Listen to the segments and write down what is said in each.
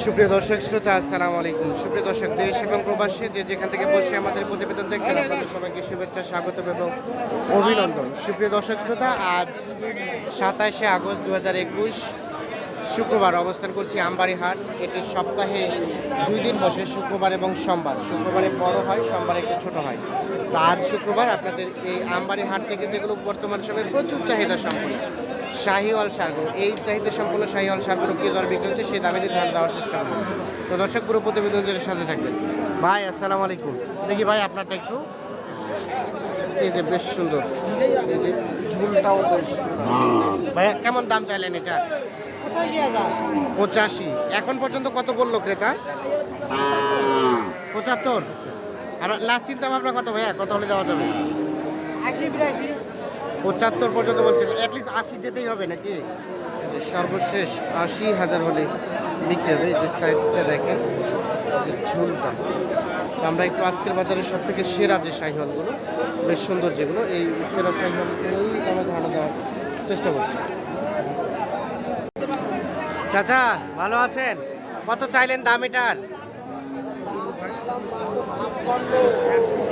সুপ্রিয় দর্শক, শ্রোতা, আসসালামু আলাইকুম। সুপ্রিয় দর্শক, দেশ এবং প্রবাসী যে যেখান থেকে বসে আমাদের প্রতিবেদন দেখছেন, আপনাদের সবাইকে শুভেচ্ছা স্বাগত এবং অভিনন্দন। সুপ্রিয় দর্শক, শ্রোতা, আজ সাতাশে আগস্ট দু হাজার একুশ শুক্রবার অবস্থান করছি আমবাড়ি হাট এটি সপ্তাহে দুই দিন বসে, শুক্রবার এবং সোমবার। শুক্রবারে বড় হয়, সোমবারে একটু ছোট হয়। তো আজ শুক্রবার আপনাদের এই আমবাড়ি হাট থেকে যেগুলো বর্তমান সময়ে প্রচুর চাহিদা সম্পন্ন। শাহিওয়াল সারগুলো এই চাহিদা সম্পূর্ণ শাহিওয়াল সারগুলো কী দর বিক্রি হচ্ছে, সেই দামেরই ধান দেওয়ার চেষ্টা করব। তো দর্শক, পুরো প্রতিবেদনের সাথে থাকবেন। ভাই, আসসালামু আলাইকুম। দেখি ভাই, আপনারটা একটু। এই যে বেশ সুন্দর। এই যে ঝুলটাও বেশ ভাইয়া কেমন দাম চাইলেন এটা? পঁচাশি। এখন পর্যন্ত কত বলল ক্রেতা? পঁচাত্তর। আর লাস্ট চিন্তা ভাবনা কত ভাইয়া? কত হলে দেওয়া যাবে? পঁচাত্তর পর্যন্ত বলছিল অ্যাটলিস্ট আশি যেতেই হবে নাকি? সর্বশেষ আশি হাজার হলে বিক্রি হবে। যে সাইজটা দেখেন যে ঝুলটা। আমরা একটু আজকের বাজারে সব থেকে সেরা যে শাহিওয়ালগুলো, বেশ সুন্দর যেগুলো, এই সেরা শাহিওয়ালগুলোই আমরা ধারণা দেওয়ার চেষ্টা করছি। চাচা, ভালো আছেন? কত চাইলেন দাম এটার?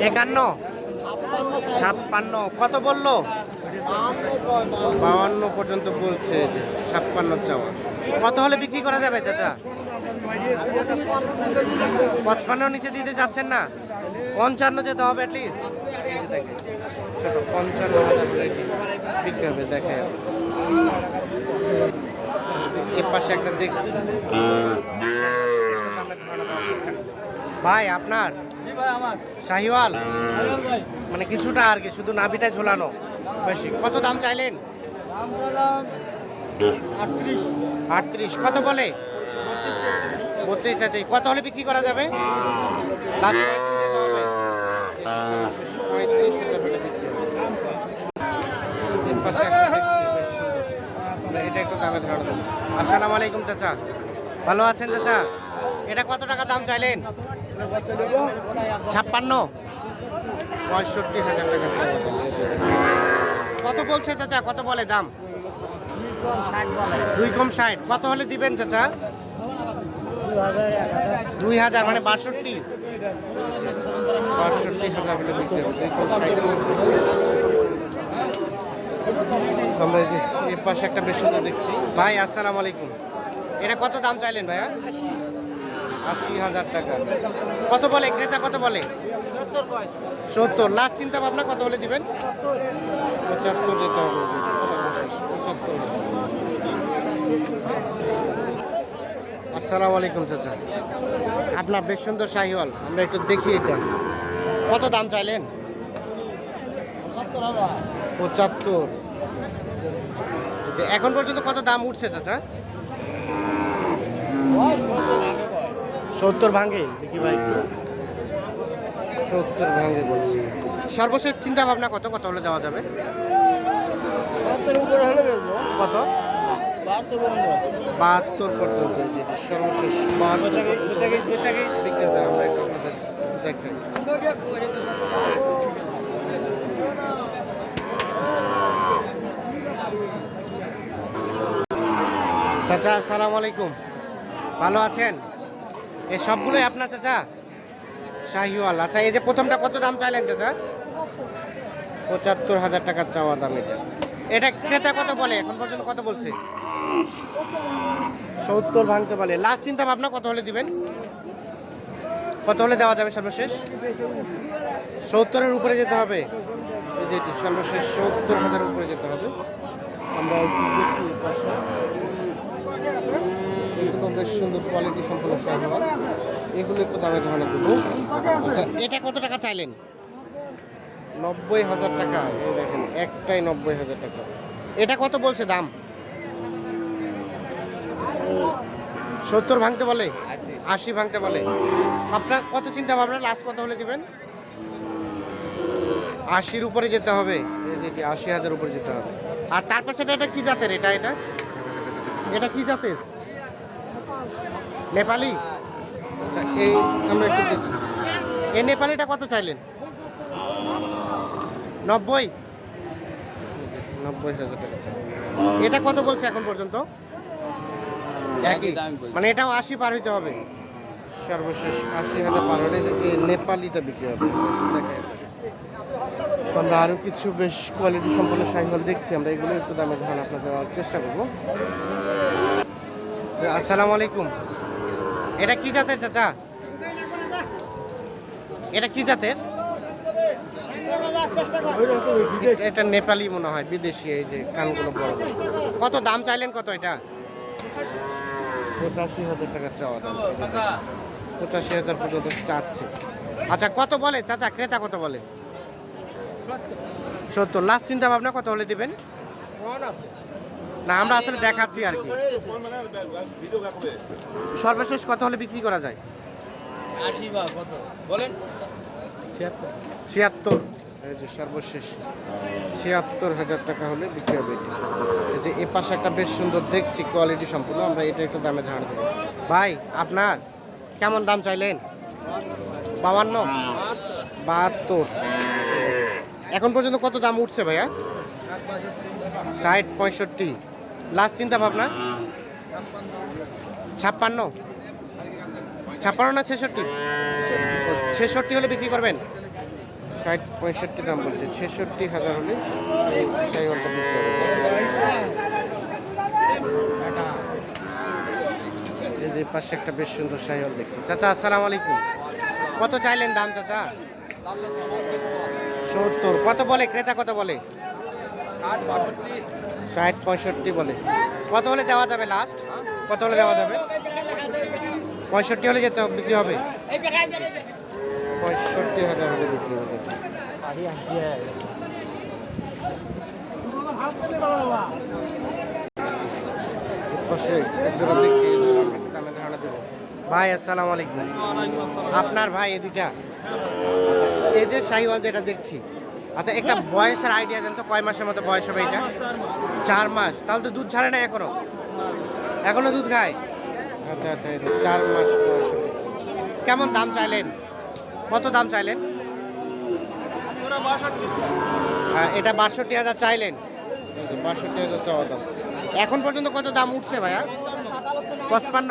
একান্ন। ছাপ্পান্ন। কত বলল? বাউান্ন পর্যন্ত বলছে যে ছাপ্পান্ন চাওয়া। কত হলে বিক্রি করা যাবে চাচা? পঁচপান্ন নিচে দিতে চাচ্ছেন না? পঞ্চান্ন যেতে হবে অ্যাটলিস্ট ছোট পঞ্চান্ন হাজার বিক্রি হবে দেখে এর পাশে একটা দেখছি। ভাই আপনার? শাহিওয়াল? মানে কিছুটা আর কি শুধু নাভিটা ঝোলানো। বেশি। কত দাম চাইলেন? আটত্রিশ। কত বলে? বত্রিশ তেত্রিশ। কত হলে বিক্রি করা যাবে? পঁয়ত্রিশ এটা একটু আসসালামু আলাইকুম, চাচা। ভালো আছেন, চাচা? এটা কত টাকা দাম চাইলেন? ছাপ্পান্ন। পঁয়ষট্টি হাজার টাকা কত বলছে চাচা? কত বলে দাম? দুই কম ষাট। কত হলে দিবেন চাচা? দুই হাজার মানে বাষট্টি। বাষট্টি হাজার বলছে। আমরা যে এর পাশে একটা বেশ সুন্দর দেখছি। ভাই, আসসালামু আলাইকুম। এটা কত দাম চাইলেন ভাইয়া? আশি হাজার টাকা। কত বলে ক্রেতা, কত বলে? সত্তর। লাস্ট চিন্তা ভাবনা কত বলে দিবেন? পঁচাত্তর যেতে হবে। পঁচাত্তর। আসসালামু আলাইকুম, চাচা। আপনার বেশ সুন্দর শাহিওয়াল। আমরা একটু দেখি এটা। কত দাম চাইলেন? পঁচাত্তর। এখন পর্যন্ত কত দাম উঠছে, চাচা? সত্তর ভাঙে? দেখি ভাই একটু। সত্তর ভাঙে বলছি। সর্বশেষ চিন্তা ভাবনা কত? কত হলে দেওয়া যাবে? কত? বাহাত্তর পর্যন্ত। যেটা সর্বশেষ বাহাত্তর বিক্রি হবে আমরা একটু দেখাই। চাচা আসসালামু আলাইকুম। ভালো আছেন? এই সবগুলোই আপনার চাচা? শাহিওয়াল। আচ্ছা এই যে প্রথমটা কত দাম চাইলেন চাচা? পঁচাত্তর হাজার টাকার চাওয়া দাম এটা। এটা ক্রেতা কত বলে? এখন পর্যন্ত কত বলছে? সত্তর ভাঙতে বলে লাস্ট চিন্তা ভাবনা কত হলে দিবেন? কত হলে দেওয়া যাবে সর্বশেষ? সত্তরের উপরে যেতে হবে। এই যে এটি সর্বশেষ সত্তর হাজার উপরে যেতে হবে। আমরা এগুলো বেশ সুন্দর কোয়ালিটি সম্পন্ন শাহিওয়াল এগুলো একটু দামে ধরনের দেবো। আচ্ছা এটা কত টাকা চাইলেন? নব্বই হাজার টাকা। এই দেখেন, একটাই নব্বই হাজার টাকা। এটা কত বলছে দাম? সত্তর ভাঙতে বলে? আশি ভাঙতে বলে। আপনার কত চিন্তা ভাবনা? লাস্ট কত হলে দিবেন? আশির উপরে যেতে হবে। যেটি আশি হাজার উপরে যেতে হবে। আর তার পাশে এটা কি জাতের? এটা এটা? এটা কি জাতের? নেপালি? আচ্ছা এই আমরা একটু দেখি। এই নেপালিটা কত চাইলেন? নব্বই? নব্বই হাজার টাকা। এটা কত বলছে এখন পর্যন্ত? একই। মানে এটাও আশি পার হইতে হবে। সর্বশেষ আশি হাজার পার হলে নেপালিটা বিক্রি হবে। আমরা আরও কিছু বেশ কোয়ালিটি সম্পন্ন সাইকেল দেখছি। আমরা এগুলো একটু দামে ধারণা আপনাদের দেওয়ার চেষ্টা করব। আসসালামু আলাইকুম। এটা কি জাতের চাচা? এটা কি জাতের? এটা নেপালি মনে হয়, বিদেশি, এই যে কানগুলো বড়। কত দাম চাইলেন কত এটা? পঁচাশি হাজার টাকা চাওয়া দাম। পঁচাশি হাজার পর্যন্ত চাচ্ছে। আচ্ছা কত বলে চাচা? ক্রেতা কত বলে? সত্তর। লাস্ট চিন্তা ভাবনা কত হলে দিবেন? না আমরা আসলে দেখাচ্ছি আর কি। সর্বশেষ কত হলে বিক্রি করা যায়। আশি বা কত? বলেন। ছিয়াত্তর। এই যে সর্বশেষ। ছিয়াত্তর হাজার টাকা হলে বিক্রি হবে এটি। এই যে এ পাশে একটা বেশ সুন্দর দেখছি কোয়ালিটি সম্পূর্ণ আমরা এটা একটু দামে ধারণা দেবো। ভাই আপনার কেমন দাম চাইলেন? বাবান্ন বাহাত্তর। এখন পর্যন্ত কত দাম উঠছে ভাইয়া? ষাট পঁয়ষট্টি। লাস্ট চিন্তা ভাবনা? ছাপ্পান্ন। ছাপ্পান্ন না ছেষট্টি? ছেষট্টি হলে বিক্রি করবেন? ষাট, পঁয়ষট্টি দাম বলছে। ছেষট্টি হাজার হলে এই পাশে একটা বেশ সুন্দর সাইকেল দেখছি। চাচা, আসসালামু আলাইকুম। কত চাইলেন দাম, চাচা? সত্তর। কত বলে? ক্রেতা কত বলে? ষাট পঁয়ষট্টি বলে। কত হলে দেওয়া যাবে লাস্ট কত হলে দেওয়া যাবে? পঁয়ষট্টি হলে যেতে বিক্রি হবে? পঁয়ষট্টি হাজার হলে বিক্রি হবে। দেখছি ভাই আসসালামু আলাইকুম। আপনার ভাই দুইটা? আচ্ছা, এই যে শাহিওয়াল যেটা দেখছি আচ্ছা একটা বয়সের আইডিয়া দেন তো কয় মাসের মতো বয়স হবে এটা? চার মাস। তাহলে তো দুধ ছাড়ে না এখনও? এখনও দুধ খায়? আচ্ছা আচ্ছা চার মাস বয়স। কেমন দাম চাইলেন? কত দাম চাইলেন? হ্যাঁ, এটা বাষট্টি হাজার চাইলেন। বাষট্টি হাজার চাওয়া দাম। এখন পর্যন্ত কত দাম উঠছে ভাইয়া? পঁচপান্ন।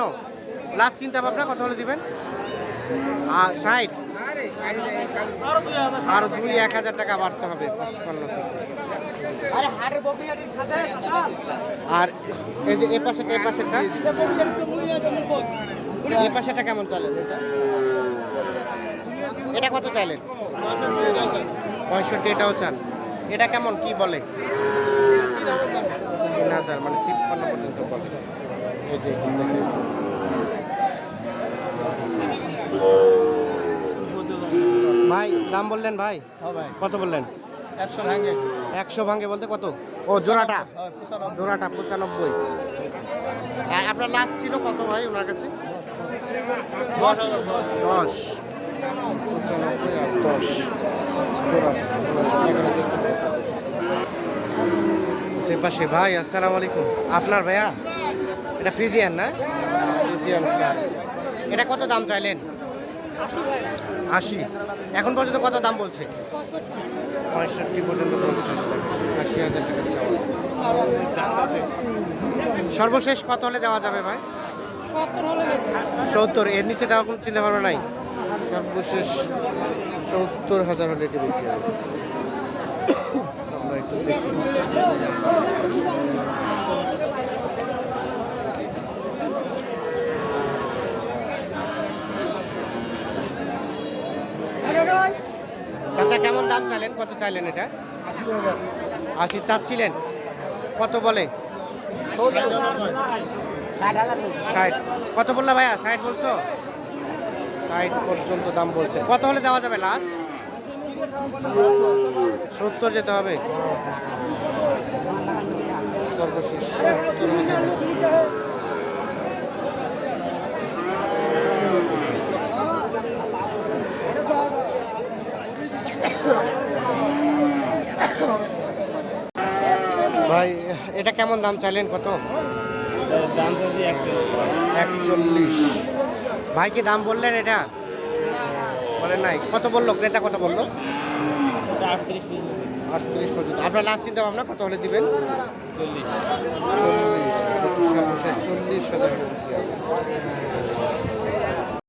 লাস্ট চিন্তা ভাবনা কত হলে দিবেন? ষাট। আর দুই এক হাজার টাকা বাড়তে হবে পঁচপান্ন আর এই যে এ পাশেটা এ পাশেটা এ পাশেটা কেমন চালেন এটা এটা কত চাইলেন পঁয়ষট্টি এটাও চান এটা কেমন কি বলে? তিন হাজার মানে তিপ্পান্ন পর্যন্ত বলে। এই যে। ভাই দাম বললেন ভাই? হ্যাঁ ভাই। কত বললেন? একশো ভাঙে। একশো ভাঙে বলতে কত? ও জোড়াটা? জোড়াটা পঁচানব্বই। আর আপনার লাস্ট ছিল কত ভাই ওনার কাছে? দশ পঁচানব্বই আর দশ। চেষ্টা পাশে ভাই আসসালামু আলাইকুম। আপনার ভাইয়া? এটা ফ্রিজিয়ান না? ফ্রিজিয়ান সার এটা কত দাম চাইলেন? আশি এখন পর্যন্ত কত দাম বলছে? পঁয়ষট্টি পর্যন্ত বলছে। আশি হাজার টাকা চাওয়া। সর্বশেষ কত হলে দেওয়া যাবে ভাই? সত্তর এর নিচে দেওয়ার কোনো চিন্তা ভাবনা নাই? সর্বশেষ সত্তর হাজার হলে এটি বিক্রি হবে আমরা একটু দেখি। চাচা কেমন দাম চাইলেন? কত চাইলেন এটা? আশি চাচ্ছিলেন। কত বলে? ষাট। কত বললা ভাইয়া? ষাট বলছো? ষাট পর্যন্ত দাম বলছে। কত হলে দেওয়া যাবে লাস্ট সত্তর যেতে হবে। সর্বশেষ 70 হলে হবে। ভাই এটা কেমন দাম চাইলেন? কত? দাম চাইছি একশো একচল্লিশ। ভাই কি দাম বললেন এটা? বলেন নাই। কত বলল? ক্রেতা কত বলল? আটত্রিশ পর্যন্ত। আপনার লাস্ট চিন্তা ভাবনা কত হলে দিবেন? চল্লিশ। চল্লিশ। চল্লিশ হাজার।